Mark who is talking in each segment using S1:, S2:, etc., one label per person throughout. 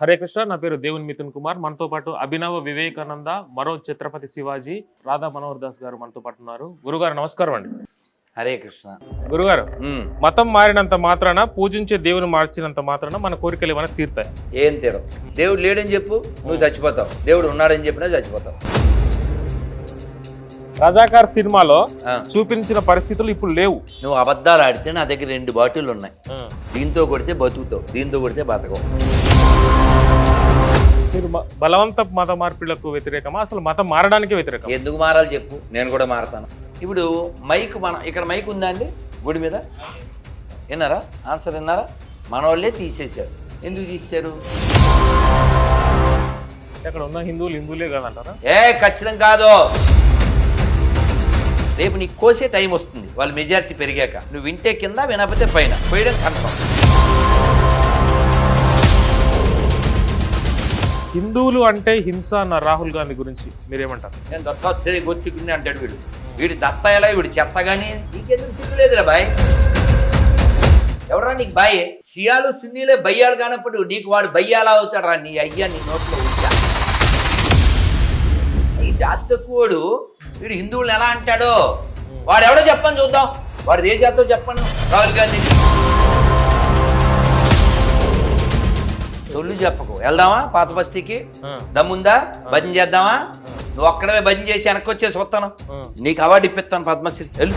S1: హరే కృష్ణ నా పేరు దేవుని మిథున్ కుమార్. మనతో పాటు అభినవ వివేకానంద మరో ఛత్రపతి శివాజీ రాధా మనోహర్ దాస్ గారు మనతో పాటు ఉన్నారు. గురుగారు నమస్కారం అండి.
S2: హరే కృష్ణ.
S1: గురుగారు మతం మారినంత మాత్రాన పూజించే దేవుని మార్చినంత మాత్రాన మన కోరికలు ఏమైనా తీరుతాయి?
S2: ఏం తీరం దేవుడు లేడని చెప్పు నువ్వు చచ్చిపోతావు. దేవుడు ఉన్నాడని చెప్పినా చచ్చిపోతావు.
S1: రజాకార్ సినిమాలో చూపించిన పరిస్థితులు ఇప్పుడు లేవు.
S2: నువ్వు అబద్ధాలు ఆడితే నా దగ్గర రెండు బాటిల్ ఉన్నాయి దీంతో కొడితే బతుకుతావు దీంతో కొడితే బతకవు.
S1: మీరు బలవంత మత మార్పిడులకు వ్యతిరేకమా? అసలు మతం మారడానికి వ్యతిరేకం
S2: ఎందుకు మారాలి చెప్పు. నేను కూడా మారతాను. ఇప్పుడు మైక్ మన ఇక్కడ మైక్ ఉందా అండి? గుడి మీద? విన్నారా? ఆన్సర్ విన్నారా? మన వాళ్ళే తీసేశారు. ఎందుకు తీశారు
S1: అక్కడ ఉన్న హిందువులు హిందువులే కాదంటారా?
S2: ఏ ఖచ్చితం కాదు. రేపు నీకు కోసే టైం వస్తుంది. వాళ్ళ మెజారిటీ పెరిగాక. నువ్వు వింటే కింద వినకపోతే పైన. పోయడం కన్ఫర్మ్
S1: హిందువులు అంటే హింస అన్న రాహుల్ గాంధీ గురించి మీరేమంటారు?
S2: నేను దత్తాత్రేయ గొత్తికుని అంటాడు వీడు. వీడు దత్త ఎలా వీడు చెత్త కానీ నీకెందుకు సిగ్గులేదురా బాయ్? ఎవరా నీకు బాయ్? షియాలు సున్నీలే బయ్యాలు కానప్పుడు నీకు వాడు బయ్యాలా అవుతాడు నీ అయ్యా నీ నోట్లో ఉంచా ఈ జాతి తక్కువడు వీడు హిందువులను ఎలా అంటాడో? వాడు ఎవడో చెప్పని చూద్దాం. వాడు ఏ జాతో చెప్పను? రాహుల్ గాంధీ తొల్లు చెప్పకు వెళ్దామా? పాత బస్తీకి? దమ్ముందా? భజన చేద్దామా? నువ్వు ఒక్కడమే భజన చేసి వెనక్కి వచ్చేసి వస్తాను. నీకు అవార్డు ఇప్పిస్తాను పద్మశ్రీ వెళ్ళు.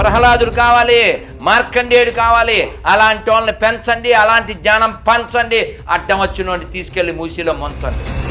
S2: ప్రహ్లాదుడు కావాలి మార్కండేయుడు కావాలి. అలాంటి వాళ్ళని పెంచండి అలాంటి జ్ఞానం పంచండి. అడ్డం వచ్చిన తీసుకెళ్ళి మూసిలో ముంచండి.